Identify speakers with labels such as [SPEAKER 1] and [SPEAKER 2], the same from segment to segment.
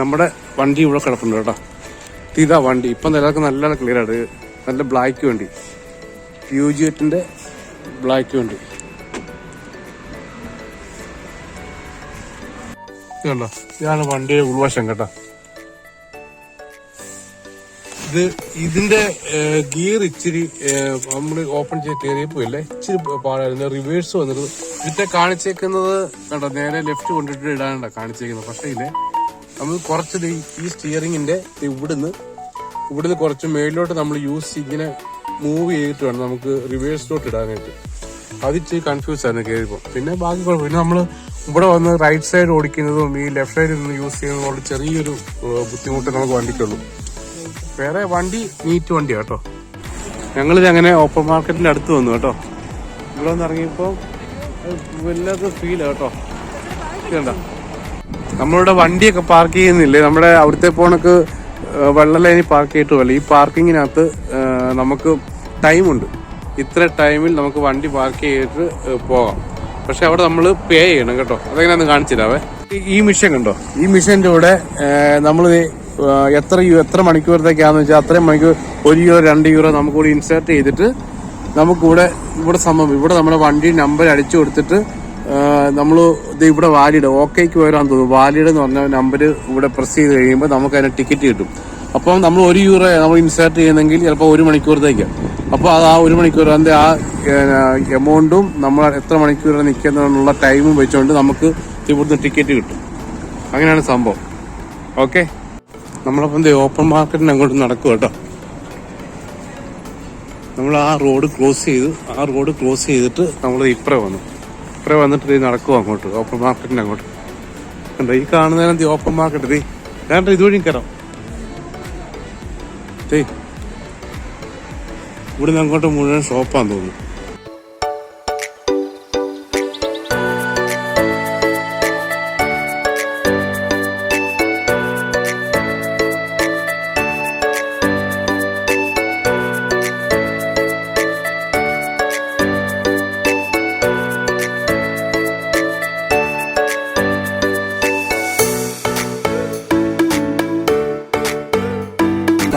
[SPEAKER 1] നമ്മുടെ വണ്ടി ഇവിടെ കിടപ്പുണ്ട് കേട്ടോ. ഇത് വണ്ടി. ഇപ്പം നിലയ്ക്ക് നല്ല ക്ലിയർ ആണ്. നല്ല ബ്ലാക്ക് വണ്ടി. എട്ടിന്റെ ബ്ലാക്ക് വണ്ടി. കേട്ടോ ഇതാണ് വണ്ടിയുടെ ഉൾവശം കേട്ടോ. ഇത് ഇതിന്റെ ഗിയർ ഇച്ചിരി നമ്മൾ ഓപ്പൺ ചെയ്ത് കയറിയപ്പോയില്ലേ ഇച്ചിരി പാടായിരുന്നു. റിവേഴ്സ് വന്നിരുന്നു. ഇതിന്റെ കാണിച്ചേക്കുന്നത് കണ്ടോ? നേരെ ലെഫ്റ്റ് കൊണ്ടിട്ട് ഇടാനുണ്ടോ കാണിച്ചേക്കുന്നത്. പക്ഷേ ഇല്ലേ? നമ്മൾ കുറച്ച് ഈ സ്റ്റിയറിങ്ങിന്റെ ഇവിടുന്ന് ഇവിടുന്ന് കുറച്ച് മേളിലോട്ട് നമ്മൾ യൂസ് ഇങ്ങനെ മൂവ് ചെയ്തിട്ട് വേണം നമുക്ക് റിവേഴ്സിലോട്ട് ഇടാനായിട്ട്. അത് ഇച്ചിരി കൺഫ്യൂസ് ആയിരുന്നു കയറിയപ്പോൾ പിന്നെ ബാക്കി കുഴപ്പം പിന്നെ നമ്മൾ ഇവിടെ വന്ന് റൈറ്റ് സൈഡ് ഓടിക്കുന്നതും ഈ ലെഫ്റ്റ് സൈഡിൽ നിന്ന് യൂസ് ചെയ്യുന്നതും കൊണ്ട് ചെറിയൊരു ബുദ്ധിമുട്ട് നമുക്ക് വണ്ടിക്കുള്ളൂ. വേറെ വണ്ടി നീറ്റ് വണ്ടിയാ കേട്ടോ. ഞങ്ങളിത് അങ്ങനെ ഓപ്പൺ മാർക്കറ്റിന്റെ അടുത്ത് വന്നു കേട്ടോ. ഇവിടെ വന്ന് ഇറങ്ങിയപ്പോൾ വല്ലാത്ത ഫീലാ കേട്ടോ. നമ്മളിവിടെ വണ്ടിയൊക്കെ പാർക്ക് ചെയ്യുന്നില്ലേ? നമ്മുടെ അവിടുത്തെ പോണക്ക് വെള്ള ലൈനിൽ പാർക്ക് ചെയ്തിട്ടുമല്ല ഈ പാർക്കിങ്ങിനകത്ത് നമുക്ക് ടൈമുണ്ട് ഇത്ര ടൈമിൽ നമുക്ക് വണ്ടി പാർക്ക് ചെയ്തിട്ട് പോകാം. പക്ഷെ അവിടെ നമ്മൾ പേ ചെയ്യണം കേട്ടോ. അതെങ്ങനെയാണെന്ന് കാണിച്ചില്ലാവേ ഈ- മിഷൻ കണ്ടോ? ഈ മിഷന്റെ കൂടെ നമ്മൾ എത്ര എത്ര മണിക്കൂറത്തേക്കാന്ന് വെച്ചാൽ അത്രയും മണിക്കൂർ ഒരു യൂറോ രണ്ട് യൂറോ നമുക്കിവിടെ ഇൻസേർട്ട് ചെയ്തിട്ട് നമുക്കിവിടെ ഇവിടെ സംഭവം ഇവിടെ നമ്മുടെ വണ്ടി നമ്പർ അടിച്ചു കൊടുത്തിട്ട് നമ്മൾ ഇത് ഇവിടെ വാലിഡ് ഓക്കേക്ക് വരാൻ തോന്നുന്നു. വാലിഡ് എന്ന് പറഞ്ഞ നമ്പർ ഇവിടെ പ്രസ് ചെയ്ത് കഴിയുമ്പോൾ നമുക്ക് അതിന് ടിക്കറ്റ് കിട്ടും. അപ്പം നമ്മൾ ഒരു യൂറോ നമ്മൾ ഇൻസേർട്ട് ചെയ്യുന്നെങ്കിൽ ചിലപ്പോൾ ഒരു മണിക്കൂറത്തേക്ക്. അപ്പോൾ അത് ആ ഒരു മണിക്കൂർ അതിന്റെ ആ എമൗണ്ടും നമ്മൾ എത്ര മണിക്കൂർ നിൽക്കുന്നതിനുള്ള ടൈമും വെച്ചുകൊണ്ട് നമുക്ക് ഇവിടുന്ന് ടിക്കറ്റ് കിട്ടും. അങ്ങനെയാണ് സംഭവം. ഓക്കെ നമ്മളപ്പം ദേ ഓപ്പൺ മാർക്കറ്റിന് അങ്ങോട്ട് നടക്കും കേട്ടോ. നമ്മൾ ആ റോഡ് ക്ലോസ് ചെയ്ത് ആ റോഡ് ക്ലോസ് ചെയ്തിട്ട് നമ്മൾ ഇപ്പറേ വന്നു. ഇപ്പറ വന്നിട്ട് ഇത് നടക്കും അങ്ങോട്ട് ഓപ്പൺ മാർക്കറ്റിന് അങ്ങോട്ട്. കണ്ടോ ഈ കാണുന്നതിനെന്ത് ഓപ്പൺ മാർക്കറ്റ് ദേ വേണ്ട ഇതുവഴി കയറാം ഇവിടുന്ന് അങ്ങോട്ട് മുഴുവൻ ഷോപ്പാന്ന് തോന്നുന്നു.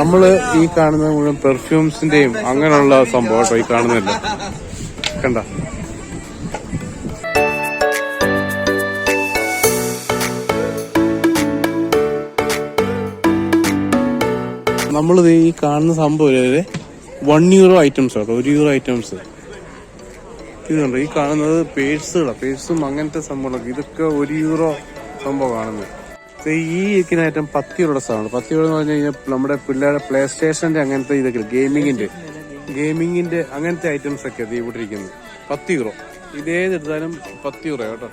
[SPEAKER 1] നമ്മൾ ഈ കാണുന്ന മുഴുവൻ പെർഫ്യൂംസിന്റെയും അങ്ങനെയുള്ള സംഭവം ഈ കാണുന്നില്ല കണ്ട? നമ്മളിത് ഈ കാണുന്ന സംഭവം വൺ യൂറോ ഐറ്റംസ് കേട്ടോ ഒരു യൂറോ ഐറ്റംസ് ഇത് കണ്ടോ? ഈ കാണുന്നത് പേഴ്സുകളാണ് പേഴ്സും അങ്ങനത്തെ സംഭവങ്ങളൊക്കെ. ഇതൊക്കെ ഒരു യൂറോ സംഭവം കാണുന്നത്. ഈ ഇരിക്കുന്ന ഐറ്റം പത്തിയുള്ള സാധനമാണ് പത്തിയുള്ള എന്ന് പറഞ്ഞു കഴിഞ്ഞാൽ നമ്മുടെ പിള്ളേരുടെ പ്ലേ സ്റ്റേഷന്റെ അങ്ങനത്തെ ഇതൊക്കെ ഗെയിമിങ്ങിന്റെ. ഗെയിമിങ്ങിന്റെ അങ്ങനത്തെ ഐറ്റംസ് ഒക്കെ ഇവിടെ ഇരിക്കുന്നത് പത്ത് യൂറോ ഇതേതെടുത്താലും പത്ത് യൂറോ കേട്ടോ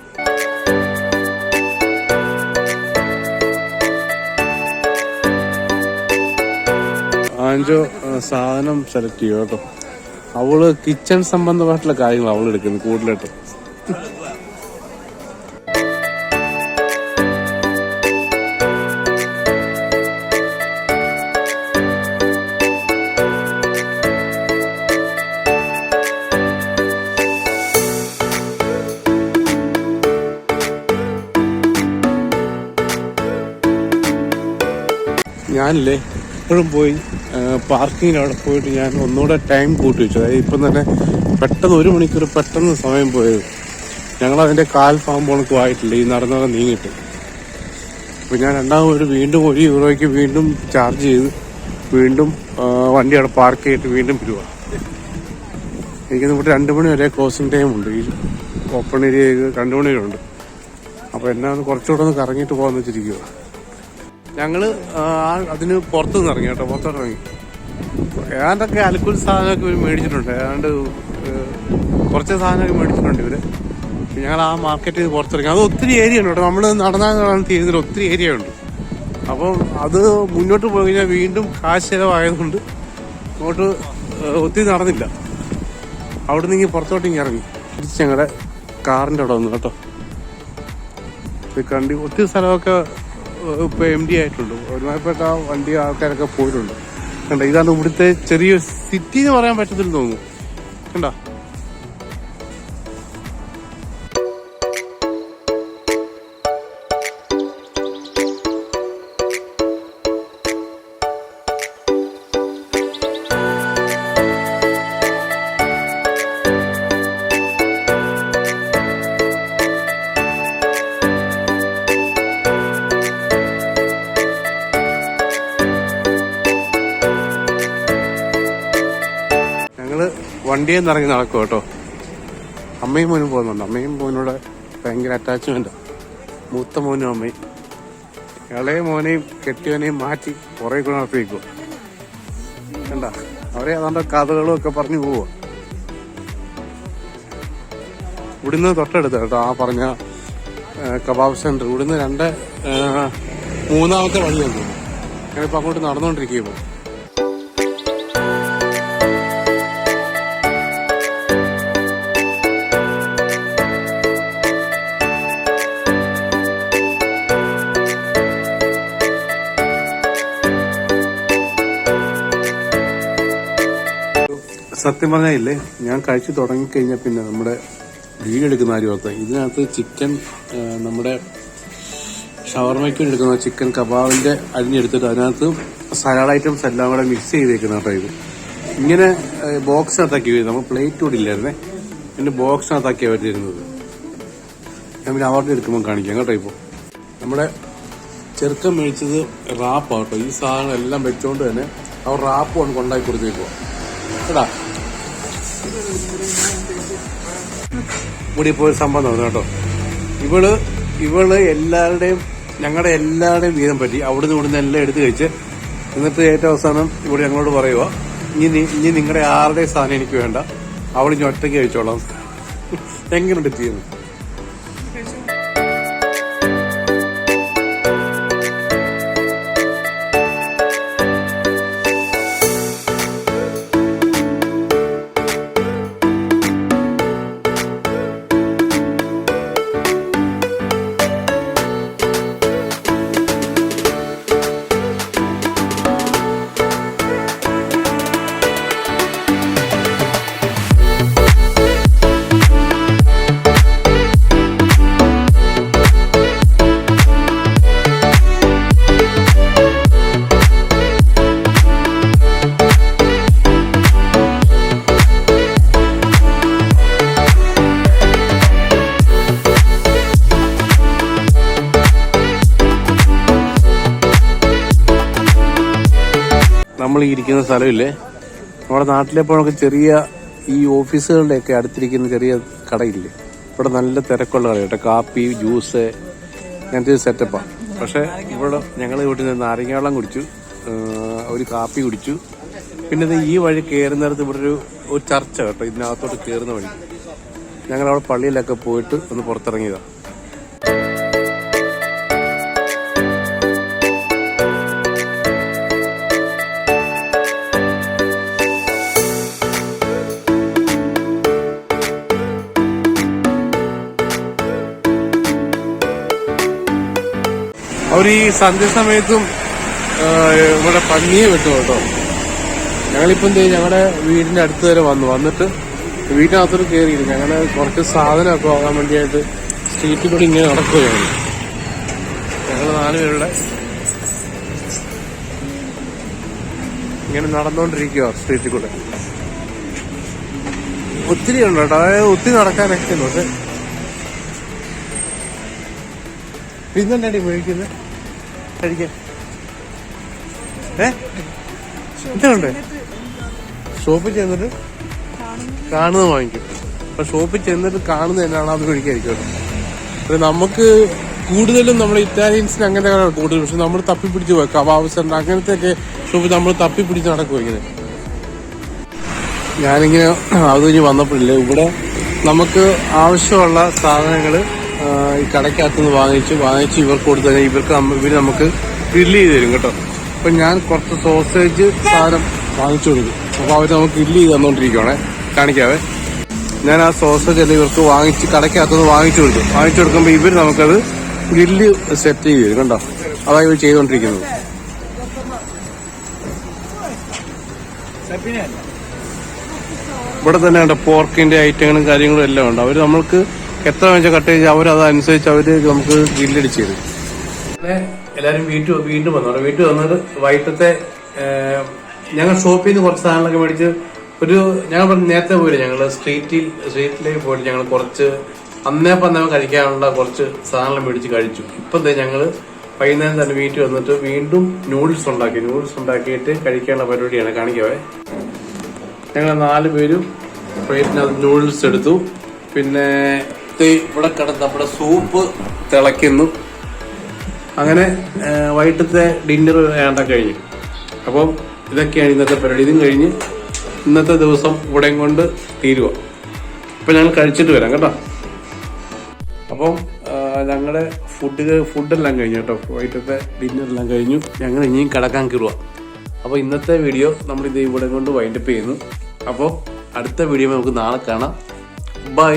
[SPEAKER 1] ആഞ്ചോ സാധനം സെലക്ട് ചെയ്യും കേട്ടോ. അവൾ കിച്ചൺ സംബന്ധമായിട്ടുള്ള കാര്യങ്ങൾ അവൾ എടുക്കുന്നത് കൂടുതലായിട്ട്. ഞാനില്ലേ എപ്പോഴും പോയി പാർക്കിങ്ങിനവിടെ പോയിട്ട് ഞാൻ ഒന്നുകൂടെ ടൈം കൂട്ടി വെച്ചു അതായത് ഇപ്പം തന്നെ പെട്ടെന്ന് ഒരു മണിക്കൂർ പെട്ടെന്ന് സമയം പോയത്. ഞങ്ങളതിന്റെ കാൽ പാമ്പോണക്കും ആയിട്ടില്ല ഈ നടന്നത് നീങ്ങിട്ട് അപ്പം ഞാൻ രണ്ടാമത് വീണ്ടും ഒരു യൂറോയ്ക്ക് വീണ്ടും ചാർജ് ചെയ്ത് വീണ്ടും വണ്ടി അവിടെ പാർക്ക് ചെയ്തിട്ട് വീണ്ടും വരുക എനിക്ക് ഇവിടെ രണ്ട് മണി വരെ ക്ലോസിങ് ടൈം ഉണ്ട്. ഈ ഓപ്പൺ ഏരിയ രണ്ട് മണി വരെ ഉണ്ട് അപ്പോൾ എന്നാ ഒന്ന് കുറച്ചുകൂടെ ഒന്ന് കറങ്ങിയിട്ട് പോകാമെന്ന് വെച്ചിരിക്കുക ഞങ്ങൾ ആ, അതിന് പുറത്തുനിന്ന് ഇറങ്ങി കേട്ടോ പുറത്തോട്ട് ഇറങ്ങി. ഏതാണ്ടൊക്കെ അലക്കുൽ സാധനമൊക്കെ ഇവർ മേടിച്ചിട്ടുണ്ട്. ഏതാണ്ട് കുറച്ച് സാധനമൊക്കെ മേടിച്ചിട്ടുണ്ട് ഇവർ ഞങ്ങൾ ആ മാർക്കറ്റിൽ പുറത്തിറങ്ങി. അത് ഒത്തിരി ഏരിയ ഉണ്ട് കേട്ടോ. നമ്മൾ നടന്നാൽ തീരുന്നില്ല ഒത്തിരി ഏരിയ ഉണ്ട്. അപ്പം അത് മുന്നോട്ട് പോയി കഴിഞ്ഞാൽ വീണ്ടും കാശ് ചിലവായതുകൊണ്ട് അങ്ങോട്ട് ഒത്തിരി നടന്നില്ല. അവിടെ നിന്ന് പുറത്തോട്ട് ഇങ്ങനെ ഇറങ്ങി. തിരിച്ച് ഞങ്ങളുടെ കാറിന്റെ അവിടെ വന്നു കേട്ടോ. ഇത് കണ്ടി ഒത്തിരി സ്ഥലമൊക്കെ ഏഹ്, ഇപ്പൊ എം ഡി ആയിട്ടുണ്ട് ഒരുമാതിരിപ്പെട്ട വണ്ടി ആൾക്കാരൊക്കെ പോയിട്ടുണ്ട്. കണ്ട? ഇതാണ് ഇവിടുത്തെ ചെറിയ സിറ്റി എന്ന് പറയാൻ പറ്റത്തില്ലെന്ന് തോന്നുന്നു. കണ്ട? വണ്ടിയിൽ നിന്ന് ഇറങ്ങി നടക്കും കേട്ടോ. അമ്മയും മോനും പോകുന്നുണ്ട്. അമ്മയും മോനോട് ഭയങ്കര അറ്റാച്ച്മെന്റ് മൂത്ത മോനും അമ്മയും. ഇളയ മോനെയും കെട്ടിയവനെയും മാറ്റി കുറെ കൂടെ നടത്തിയേക്കും കണ്ട? അവരെ അതാണ്ട് കഥകളും ഒക്കെ പറഞ്ഞു പോവുക ഇവിടുന്ന് തൊട്ടടുത്ത് കേട്ടോ ആ പറഞ്ഞ കബാബ് സെന്റർ. ഇവിടുന്ന് രണ്ട് മൂന്നാമത്തെ വഴിയാണ് ഞാനിപ്പോ അങ്ങോട്ട് നടന്നുകൊണ്ടിരിക്കുമ്പോൾ സത്യം പറഞ്ഞാൽ ഇല്ലേ ഞാൻ കഴിച്ചു തുടങ്ങിക്കഴിഞ്ഞാൽ പിന്നെ നമ്മുടെ വീഡിയോ എടുക്കുന്ന ആരും ഇതിനകത്ത് ചിക്കൻ നമ്മുടെ ഷവർമയ്ക്ക് എടുക്കുന്ന ചിക്കൻ കബാബിന്റെ അരിഞ്ഞെടുത്തിട്ട് അതിനകത്ത് സലാഡ് ഐറ്റംസ് എല്ലാം കൂടെ മിക്സ് ചെയ്തേക്കുന്ന കേട്ടോ ഇത്. ഇങ്ങനെ ബോക്സിനകത്താക്കി വരുന്നത് നമ്മൾ പ്ലേറ്റ് കൂടി ഇല്ലായിരുന്നേ. പിന്നെ ബോക്സിനകത്താക്കിയാണ് വരുന്നത് ഞാൻ പിന്നെ അവരുടെ എടുക്കുമ്പോൾ കാണിക്കാം കേട്ടോ ഇപ്പോൾ നമ്മുടെ ചെറുക്കൻ മേടിച്ചത് റാപ്പാണ് കേട്ടോ. ഈ സാധനം എല്ലാം വെച്ചോണ്ട് തന്നെ അവർ റാപ്പ് കൊണ്ട് കൊണ്ടാക്കി കൊടുത്തേക്കുവാ. കേട്ടാ ഇപ്പോൾ ഒരു സംഭവം നടന്നു കേട്ടോ. ഇവൾ ഇവൾ എല്ലാവരുടെയും ഞങ്ങളുടെ എല്ലാവരുടെയും വീതം പറ്റി. അവിടുന്ന് ഇവിടുന്ന് എല്ലാം എടുത്തു കഴിച്ച് എന്നിട്ട് ഏറ്റവും അവസാനം ഇവിടെ ഞങ്ങളോട് പറയുക ഇനി ഇനി നിങ്ങളുടെ ആരുടെയും സാധനം എനിക്ക് വേണ്ട. അവൾ ഇനി ഒറ്റയ്ക്ക് കഴിച്ചോളാം. എങ്ങനെയുണ്ട് ചെയ്യുന്നത്? നമ്മൾ ഇരിക്കുന്ന സ്ഥലമില്ലേ? നമ്മുടെ നാട്ടിലെപ്പോഴൊക്കെ ചെറിയ ഈ ഓഫീസുകളുടെയൊക്കെ അടുത്തിരിക്കുന്ന ചെറിയ കടയില്ലേ? ഇവിടെ നല്ല തിരക്കുള്ള കട കേട്ടോ. കാപ്പി ജ്യൂസ് അങ്ങനത്തെ ഒരു സെറ്റപ്പാണ് പക്ഷേ ഇവിടെ ഞങ്ങൾ വീട്ടിൽ നിന്ന് നാരങ്ങ വെള്ളം കുടിച്ചു ഒരു കാപ്പി കുടിച്ചു. പിന്നെ ഈ വഴി കയറുന്നിടത്ത് ഇവിടെ ഒരു ഒരു ചർച്ച കേട്ടോ. ഇതിനകത്തോട്ട് കയറുന്ന വഴി. ഞങ്ങൾ അവിടെ പള്ളിയിലൊക്കെ പോയിട്ട് ഒന്ന് പുറത്തിറങ്ങിയതാണ് അവർ ഈ സന്ധ്യസമയത്തും ഇവിടെ പന്നിയെ വിട്ടു കേട്ടോ. ഞങ്ങളിപ്പം എന്ത് ഞങ്ങളുടെ വീടിന്റെ അടുത്ത് വരെ വന്നു. വന്നിട്ട് വീട്ടിനകത്തോട്ട് കയറിയിരുന്നു ഞങ്ങൾ കുറച്ച് സാധനമൊക്കെ വാങ്ങാൻ വേണ്ടിയായിട്ട് സ്ട്രീറ്റിൽ കൂടി ഇങ്ങനെ നടക്കുകയാണ്. ഞങ്ങൾ നാല് നാലുപേരുടെ ഇങ്ങനെ നടന്നുകൊണ്ടിരിക്കുക സ്ട്രീറ്റിൽ കൂടെ. ഒത്തിരി ഉണ്ട് കേട്ടോ. അതായത് ഒത്തിരി നടക്കാനൊക്കെ ഉണ്ട്. പക്ഷെ മേടിക്കുന്നത് കഴിക്കാൻ. ഷോപ്പിൽ ചെന്നിട്ട് കാണുന്നത് വാങ്ങിക്കും. അപ്പൊ ഷോപ്പിൽ ചെന്നിട്ട് കാണുന്നത് എന്നാണ് അത് കഴിക്കായിരിക്കും കേട്ടോ അപ്പൊ നമുക്ക് കൂടുതലും നമ്മൾ ഇറ്റാലിയൻസിന് അങ്ങനത്തെ കാര്യമാണ് കൂടുതൽ പക്ഷെ നമ്മൾ തപ്പിപ്പിടിച്ച് പോയി കബാബ് അങ്ങനത്തെ ഒക്കെ ഷോപ്പിൽ നമ്മൾ തപ്പിപ്പിടിച്ച് നടക്കും ഇങ്ങനെ. ഞാനിങ്ങനെ അത് കഴിഞ്ഞ് വന്നപ്പോഴില്ലേ ഇവിടെ നമുക്ക് ആവശ്യമുള്ള സാധനങ്ങൾ ഈ കടയ്ക്കകത്ത് നിന്ന് വാങ്ങിച്ച് വാങ്ങിച്ച് ഇവർക്ക് കൊടുത്തു കഴിഞ്ഞാൽ ഇവർക്ക് ഇവർ നമുക്ക് ഗ്രില്ല് ചെയ്ത് തരും കേട്ടോ. അപ്പൊ ഞാൻ കുറച്ച് സോസേജ് സാധനം വാങ്ങിച്ചു കൊടുക്കും അപ്പൊ അവർ നമുക്ക് ഗ്രില്ല് ചെയ്ത് തന്നോണ്ടിരിക്കുവാണേ. കാണിക്കാവേ. ഞാൻ ആ സോസേജ് എല്ലാം ഇവർക്ക് വാങ്ങിച്ച് കടയ്ക്കകത്തുനിന്ന് വാങ്ങിച്ചു കൊടുക്കും വാങ്ങിച്ചു കൊടുക്കുമ്പോൾ ഇവർ നമുക്കത് ഗ്രില്ല് സെറ്റ് ചെയ്ത് തരും കണ്ടോ? അതാണ് ഇവർ ചെയ്തുകൊണ്ടിരിക്കുന്നത് ഇവിടെ തന്നെ ഉണ്ട് പോർക്കിന്റെ ഐറ്റങ്ങളും കാര്യങ്ങളും എല്ലാം ഉണ്ട്. അവർ നമ്മൾക്ക് എത്ര വെച്ചാൽ കട്ട് ചെയ്ത് അവരത് അനുസരിച്ച് അവർ നമുക്ക് വീണ്ടടിച്ച് തരും എല്ലാരും വീട്ടിൽ വീണ്ടും വന്നു. അവിടെ വീട്ടിൽ വന്നിട്ട് വൈകിട്ടത്തെ ഞങ്ങൾ ഷോപ്പിൽ നിന്ന് കുറച്ച് സാധനങ്ങളൊക്കെ മേടിച്ച് ഒരു ഞങ്ങൾ നേരത്തെ പോയില്ല ഞങ്ങൾ സ്ട്രീറ്റിൽ സ്ട്രീറ്റിലേക്ക് പോയിട്ട് ഞങ്ങൾ കുറച്ച് അന്നേപ്പം അന്നേരം കഴിക്കാനുള്ള കുറച്ച് സാധനങ്ങൾ മേടിച്ച് കഴിച്ചു. ഇപ്പം തന്നെ ഞങ്ങൾ വൈകുന്നേരം തന്നെ വീട്ടിൽ വന്നിട്ട് വീണ്ടും നൂഡിൽസ് ഉണ്ടാക്കി. നൂഡിൽസ് ഉണ്ടാക്കിയിട്ട് കഴിക്കാനുള്ള പരിപാടിയാണ് കാണിക്കവേ. ഞങ്ങൾ നാല് പേരും പ്ലേറ്റിനകത്ത് നൂഡിൽസ് എടുത്തു. പിന്നെ ഇവിടെ കിടന്ന് നമ്മുടെ സൂപ്പ് തിളയ്ക്കുന്നു. അങ്ങനെ വൈകിട്ടത്തെ ഡിന്നർ വേണ്ട കഴിഞ്ഞു. അപ്പം ഇതൊക്കെയാണ് ഇന്നത്തെ പരിപാടി. ഇതും കഴിഞ്ഞ് ഇന്നത്തെ ദിവസം ഇവിടെ കൊണ്ട് തീരുക അപ്പം ഞങ്ങൾ കഴിച്ചിട്ട് വരാം കേട്ടോ. അപ്പം ഞങ്ങളുടെ ഫുഡ് ഫുഡെല്ലാം കഴിഞ്ഞു കേട്ടോ. വൈകിട്ടത്തെ ഡിന്നറെല്ലാം കഴിഞ്ഞു. ഞങ്ങൾ ഇനിയും കിടക്കാൻ കയറുക അപ്പോൾ ഇന്നത്തെ വീഡിയോ നമ്മൾ ഇത് ഇവിടെ കൊണ്ട് വൈൻഡപ്പ് ചെയ്യുന്നു. അപ്പോൾ അടുത്ത വീഡിയോ നമുക്ക് നാളെ കാണാം. ബൈ